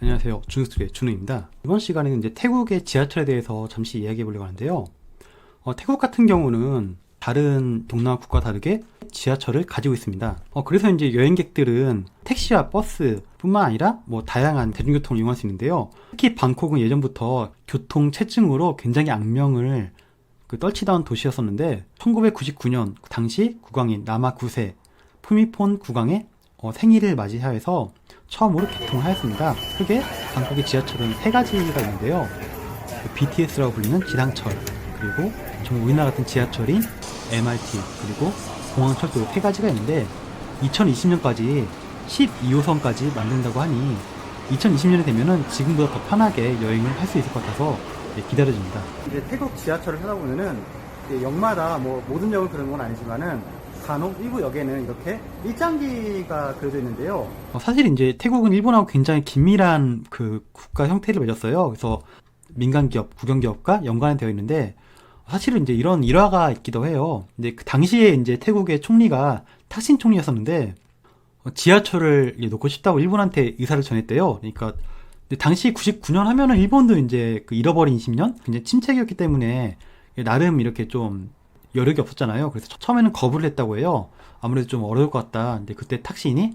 안녕하세요. 준우스의 준우입니다. 이번 시간에는 이제 태국의 지하철에 대해서 잠시 이야기해 보려고 하는데요. 어, 태국 같은 경우는 다른 동남아 국가와 다르게 지하철을 가지고 있습니다. 어, 그래서 이제 여행객들은 택시와 버스 뿐만 아니라 뭐 다양한 대중교통을 이용할 수 있는데요. 특히 방콕은 예전부터 교통 체증으로 굉장히 악명을 그 떨치던 도시였었는데 1999년 당시 국왕인 라마 9세 푸미폰 국왕의 어, 생일을 맞이하여서 처음으로 개통을 하였습니다. 크게 방콕의 지하철은 세 가지가 있는데요. 그 BTS라고 불리는 지상철, 그리고 정말 우리나라 같은 지하철인 MRT, 그리고 공항철도 세 가지가 있는데 2020년까지 12호선까지 만든다고 하니 2020년이 되면은 지금보다 더 편하게 여행을 할 수 있을 것 같아서 예, 기다려집니다. 이제 태국 지하철을 하다 보면은 역마다 뭐 모든 역은 그런 건 아니지만은 간혹 일부 역에는 이렇게 일장기가 그려져 있는데요. 어, 사실 이제 태국은 일본하고 굉장히 긴밀한 그 국가 형태를 맺었어요. 그래서 민간 기업, 국영 기업과 연관이 되어 있는데 사실은 이제 이런 일화가 있기도 해요. 근데 그 당시에 이제 태국의 총리가 탁신 총리였었는데 어, 지하철을 놓고 싶다고 일본한테 의사를 전했대요. 그러니까 당시 99년 하면은 일본도 이제 그 잃어버린 20년 굉장히 침체기였기 때문에 나름 이렇게 좀 여력이 없었잖아요. 그래서 처음에는 거부를 했다고 해요. 아무래도 좀 어려울 것 같다. 근데 그때 탁신이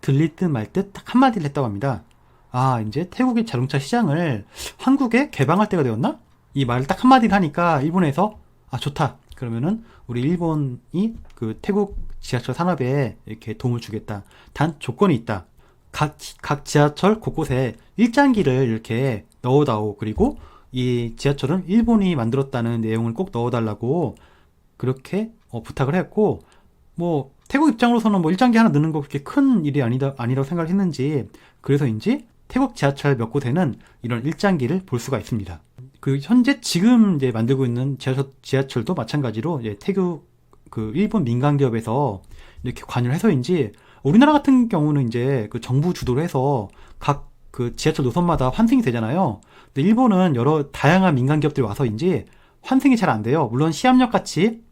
들릴 듯 말 듯 딱 한마디를 했다고 합니다. 아, 이제 태국의 자동차 시장을 한국에 개방할 때가 되었나? 이 말을 딱 한마디를 하니까 일본에서 아, 좋다. 그러면은 우리 일본이 그 태국 지하철 산업에 이렇게 도움을 주겠다. 단 조건이 있다. 각, 각 지하철 곳곳에 일장기를 이렇게 넣어다오. 그리고 이 지하철은 일본이 만들었다는 내용을 꼭 넣어달라고 그렇게 어, 부탁을 했고 뭐 태국 입장으로서는 뭐 일장기 하나 넣는 거 그렇게 큰 일이 아니다 아니라고 생각을 했는지 그래서인지 태국 지하철 몇 곳에는 이런 일장기를 볼 수가 있습니다. 그 현재 지금 이제 만들고 있는 지하철, 지하철 도 마찬가지로 이제 태국 그 일본 민간 기업에서 이렇게 관여를 해서인지 우리나라 같은 경우는 이제 그 정부 주도로 해서 각 그 지하철 노선마다 환승이 되잖아요. 근데 일본은 여러 다양한 민간 기업들이 와서인지 환승이 잘 안 돼요. 물론 시암역 같이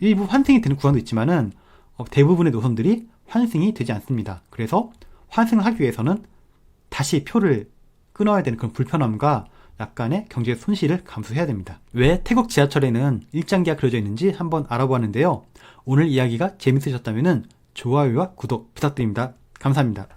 일부 환승이 되는 구간도 있지만은 어, 대부분의 노선들이 환승이 되지 않습니다. 그래서 환승을 하기 위해서는 다시 표를 끊어야 되는 그런 불편함과 약간의 경제 손실을 감수해야 됩니다. 왜 태국 지하철에는 일장기가 그려져 있는지 한번 알아보았는데요. 오늘 이야기가 재밌으셨다면 좋아요와 구독 부탁드립니다. 감사합니다.